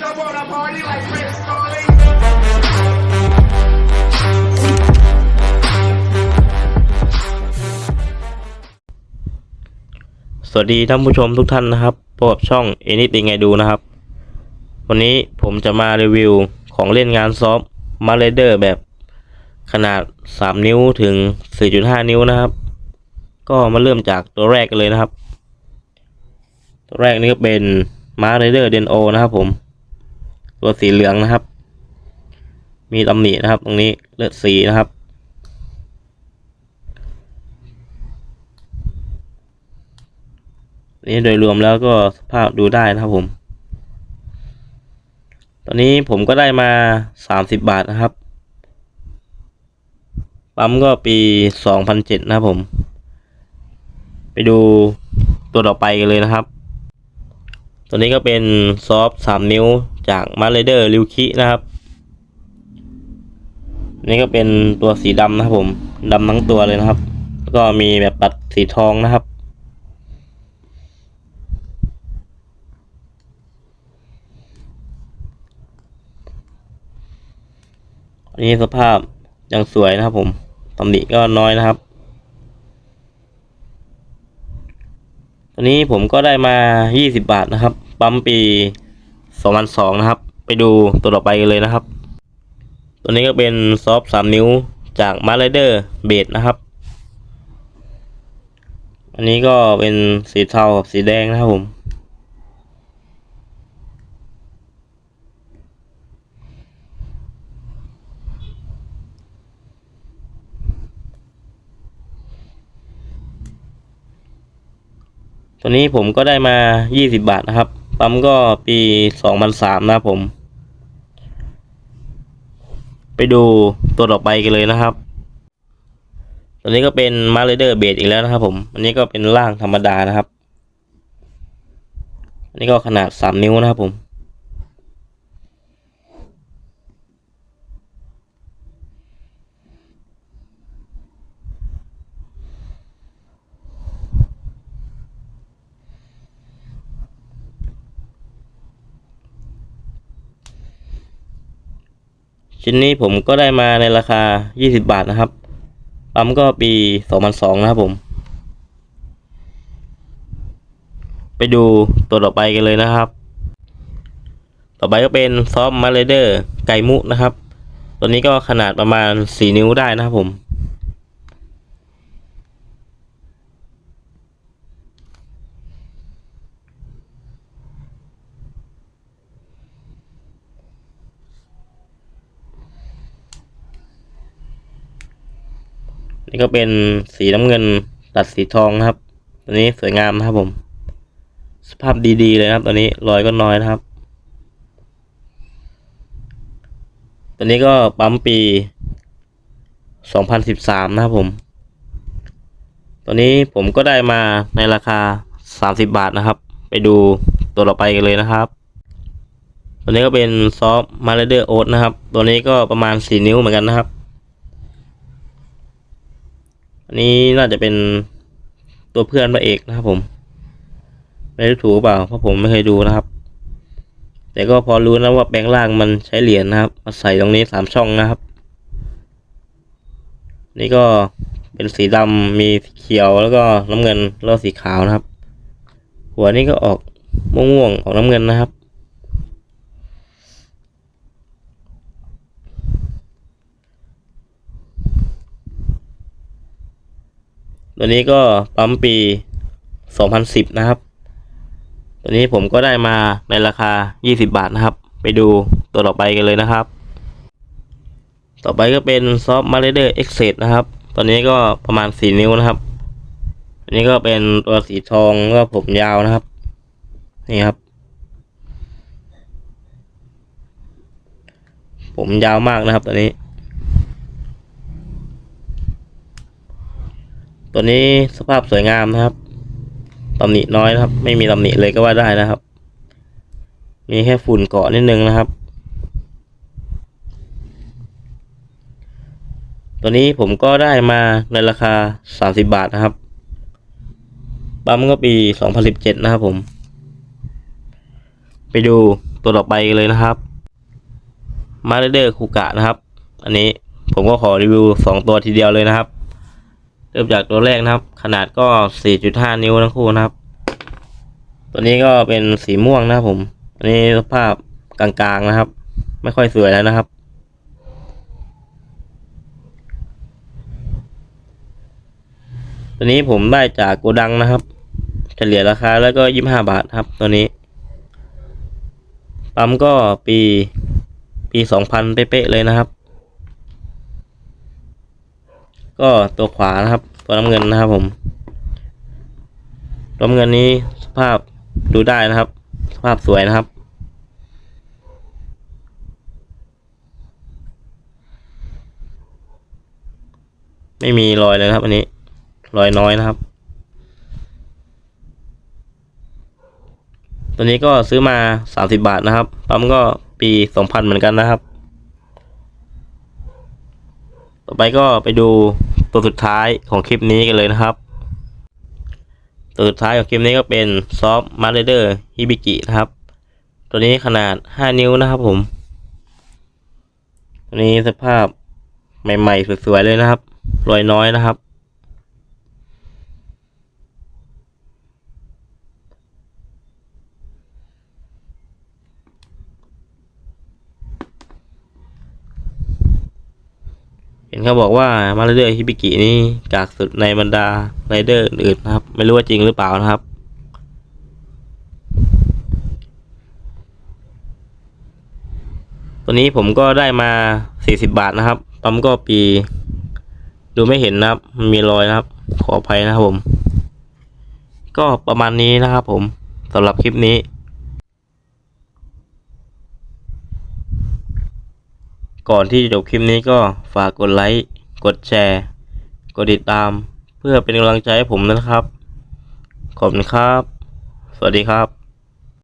don't wanna party like Chris Farley. สวัสดีท่านผู้ชมทุกท่านนะครับพบกับช่อง Anything I Do นะครับ วันนี้ผมจะมารีวิวของเล่นงานซอฟมาเลเดอร์แบบขนาด 3 นิ้วถึง 4.5 นิ้วนะครับ ก็มาเริ่มจากตัวแรกกันเลยนะครับ ตัวแรกนี่ก็เป็นมาเลเดอร์เดนโอนะครับผม ตัวสีเหลืองนะครับ มีตำหนินะครับ ตรงนี้เลือดสีนะครับ นี่โดยรวมแล้วก็สภาพดูได้นะครับผม ตอนนี้ผมก็ได้มาสามสิบบาทนะครับ ปั๊มก็ปีสองพันเจ็ดนะครับผม ไปดูตัวต่อไปกันเลยนะครับ ตัวนี้ก็เป็นซอฟสามนิ้ว จากมาร์เลเดอร์ริวคินะครับนี่ก็เป็นตัวสีดำนะครับผมดำทั้งตัวเลยนะครับ แล้วก็มีแบบปัดสีทองนะครับ อันนี้สภาพยังสวยนะครับผมตำหนิก็น้อยนะครับตัวนี้ผมก็ได้มา 20 บาทนะครับ ปั๊มปี 2002 นะครับ ไปดูตัวต่อไปกันเลยนะครับ ตัวนี้ก็เป็นซอฟต์3นิ้วจากมาร์เดอร์เบดนะครับ อันนี้ก็เป็นสีเทากับสีแดงนะครับผม ตัวนี้ผมก็ได้มา 20 บาทนะครับ ปั๊มก็ปี2003นะครับผม ไปดูตัวต่อไปกันเลยนะครับ ตัวนี้ก็เป็นมาร์เดอร์เบดอีกแล้วนะครับ ผม อันนี้ก็เป็นร่างธรรมดานะครับ อันนี้ก็ขนาด3นิ้วนะครับผม ชิ้นนี้ผมก็ได้มาในราคา 20 บาทนะครับปั๊มก็ปี 2002 นะครับผม ไปดูตัวต่อไปกันเลยนะครับ ต่อไปก็เป็นซอฟต์มาเลเดอร์ไก่มุนะครับ ตัวนี้ก็ขนาดประมาณ 4 นิ้วได้นะครับผม นี่ก็เป็นสีน้ำเงินตัดสีทองนะครับ ตัวนี้สวยงามนะครับผม สภาพดีๆเลยครับ ตัวนี้รอยก็น้อยนะครับ ตัวนี้ก็ปั๊มปี 2013 นะครับผม ตัวนี้ผมก็ได้มาในราคา 30 บาทนะครับ ไปดูตัวต่อไปกันเลยนะครับ ตัวนี้ก็เป็นซอฟมาเลเดอร์โอ๊ตนะครับ ตัวนี้ก็ประมาณ 4 นิ้วเหมือนกันนะครับ อันนี้น่าจะเป็นตัวเพื่อนพระเอกนะครับผม ไม่รู้ถูกเปล่าเพราะผมไม่เคยดูนะครับ แต่ก็พอรู้นะว่าแปลงล่างมันใช้เหรียญนะครับมาใส่ตรงนี้สามช่องนะครับ นี่ก็เป็นสีดำมีสีเขียวแล้วก็น้ำเงินแล้วสีขาวนะครับ หัวนี่ก็ออกม่วงๆออกน้ำเงินนะครับ ตัวนี้ก็ปั๊มปี 2010 นะครับ ตัวนี้ผมก็ได้มาในราคา 20 บาทนะครับ ไปดูตัวต่อไปกันเลยนะครับ ต่อไปก็เป็นซอฟต์มาเลเดอร์เอ็กเซนะครับตัวนี้ก็ประมาณ 4 นิ้วนะครับ อันนี้ก็เป็นตัวสีทองแล้วก็ผมยาวนะครับ นี่ครับ ผมยาวมากนะครับตัวนี้ ตัวนี้สภาพสวยงามนะครับตำหนิน้อยนะครับ ไม่มีตำหนิเลยก็ว่าได้นะครับ มีแค่ฝุ่นเกาะนิดนึงนะครับ ตัวนี้ผมก็ได้มาในราคา 30 บาทนะครับปั๊มก็ปี 2017 นะครับผม ไปดูตัวต่อไปเลยนะครับมาเดอร์คูกะนะครับ อันนี้ผมก็ขอรีวิวสองตัวทีเดียวเลยนะครับ เริ่มจากตัวแรกนะครับ ขนาดก็ 4.5 นิ้วทั้งคู่นะครับ ตัวนี้ก็เป็นสีม่วงนะครับผม อันนี้สภาพกลางๆนะครับ ไม่ค่อยสวยแล้วนะครับ ตัวนี้ผมได้จากโกดังนะครับ เฉลี่ยราคาแล้วก็ยี่ห้าบาทครับ ตัวนี้ ปั๊มก็ปีปีสองพันเป๊ะๆเลยนะครับ ก็ตัวขวานะครับ ตัวน้ำเงินนะครับผมตัวน้ำเงินนี้สภาพดูได้นะครับ สภาพสวยนะครับ ไม่มีรอยเลยครับ อันนี้รอยน้อยนะครับ ตัวนี้ก็ซื้อมาสามสิบาทนะครับ ปั๊มก็ปีสองพันเหมือนกันนะครับ ต่อไปก็ไปดู ตัวสุดท้ายของคลิปนี้กันเลยนะครับ ตัวสุดท้ายของคลิปนี้ก็เป็นซอฟมาร์เดอร์ฮิบิกินะครับ ตัวนี้ขนาดห้านิ้วนะครับผมตัวนี้สภาพใหม่ ๆ สวยๆเลยนะครับ รอยน้อยนะครับ เขาบอกว่ามาไรเดอร์ฮิบิกินี่กากสุดในบรรดาไรเดอร์อื่นนะครับ ไม่รู้ว่าจริงหรือเปล่านะครับ ตัวนี้ผมก็ได้มา 40 บาทนะครับ ปั๊มก็ปี ดูไม่เห็นนะครับ มีรอยนะครับ ขออภัยนะครับผม ก็ประมาณนี้นะครับผมสำหรับคลิปนี้ ก่อนที่จะจบคลิปนี้ก็ฝากกดไลค์ กดแชร์ กดติดตาม เพื่อเป็นกำลังใจให้ผมนะครับ ขอบคุณครับ สวัสดีครับ